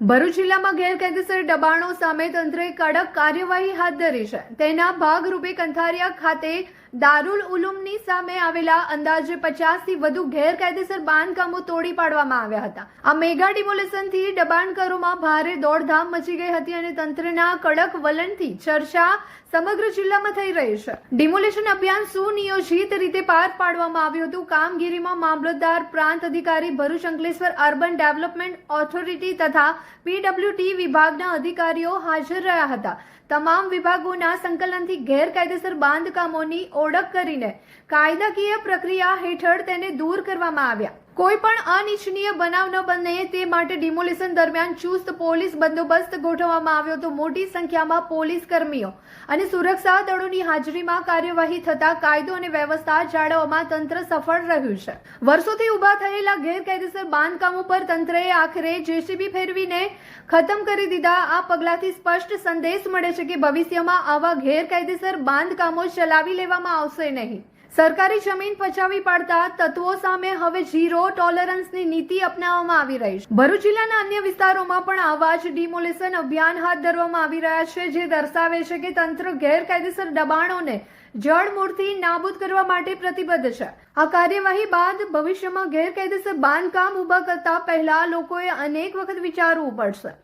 ભરૂચ જિલ્લામાં ગેરકાયદેસર દબાણો સામે તંત્રએ કડક કાર્યવાહી હાથ ધરી છે. તેના ભાગરૂપે કંથારિયા ખાતે દારૂલ ઉલુમની સામે આવેલા અંદાજે પચાસથી વધુ ગેરકાયદેસર બાંધકામો તોડી પાડવામાં આવ્યા હતા. આ મેગા ડિમોલેશનથી દબાણકારોમાં ભારે દોડધામ મચી ગઈ હતી અને તંત્રના કડક વલણથી ચર્ચા સમગ્ર જિલ્લામાં થઈ રહી છે. ડિમોલેશન અભિયાન સુનિયોજિત રીતે પાર પાડવામાં આવ્યું હતું. કામગીરીમાં મામલતદાર, પ્રાંત અધિકારી Bharuch Ankleshwar urban development authority તથા પીડબ્લ્યુટી વિભાગના અધિકારીઓ હાજર રહ્યા હતા. તમામ વિભાગોના સંકલનથી ગેરકાયદેસર બાંધકામોની ઓળખ કરીને કાયદાકીય પ્રક્રિયા હેઠળ તેને દૂર કરવામાં આવ્યા. કોઈ પણ અનિચ્છનીય બનાવ ન બને તે માટે ડિમોલિશન દરમિયાન ચુસ્ત પોલીસ બંદોબસ્ત ગોઠવવામાં આવ્યો હતો. મોટી સંખ્યામાં પોલીસ કર્મીઓ અને સુરક્ષા દળોની હાજરીમાં કાર્યવાહી થતા કાયદો અને વ્યવસ્થા જાળવવામાં તંત્ર સફળ રહ્યું છે. વર્ષોથી ઊભા થયેલા ગેરકાયદેસર બાંધકામો પર તંત્રએ આખરે જેસીબી ફેરવીને ખતમ કરી દીધા. આ પગલાંથી સ્પષ્ટ સંદેશ મળે છે કે ભવિષ્યમાં આવા ગેરકાયદેસર બાંધકામો ચલાવી લેવામાં આવશે નહીં. સરકારી જમીન પચાવી પાડતા તત્વો સામે હવે ઝીરો ટોલરન્સની નીતિ અપનાવવામાં આવી રહી છે. ભરૂચ જિલ્લાના અન્ય વિસ્તારોમાં પણ આવા જ ડિમોલેશન અભિયાન હાથ ધરવામાં આવી રહ્યા છે, જે દર્શાવે છે કે તંત્ર ગેરકાયદેસર દબાણોને જળમૂળથી નાબૂદ કરવા માટે પ્રતિબદ્ધ છે. આ કાર્યવાહી બાદ ભવિષ્યમાં ગેરકાયદેસર બાંધકામ ઊભા કરતા પહેલા લોકોએ અનેક વખત વિચારવું પડશે.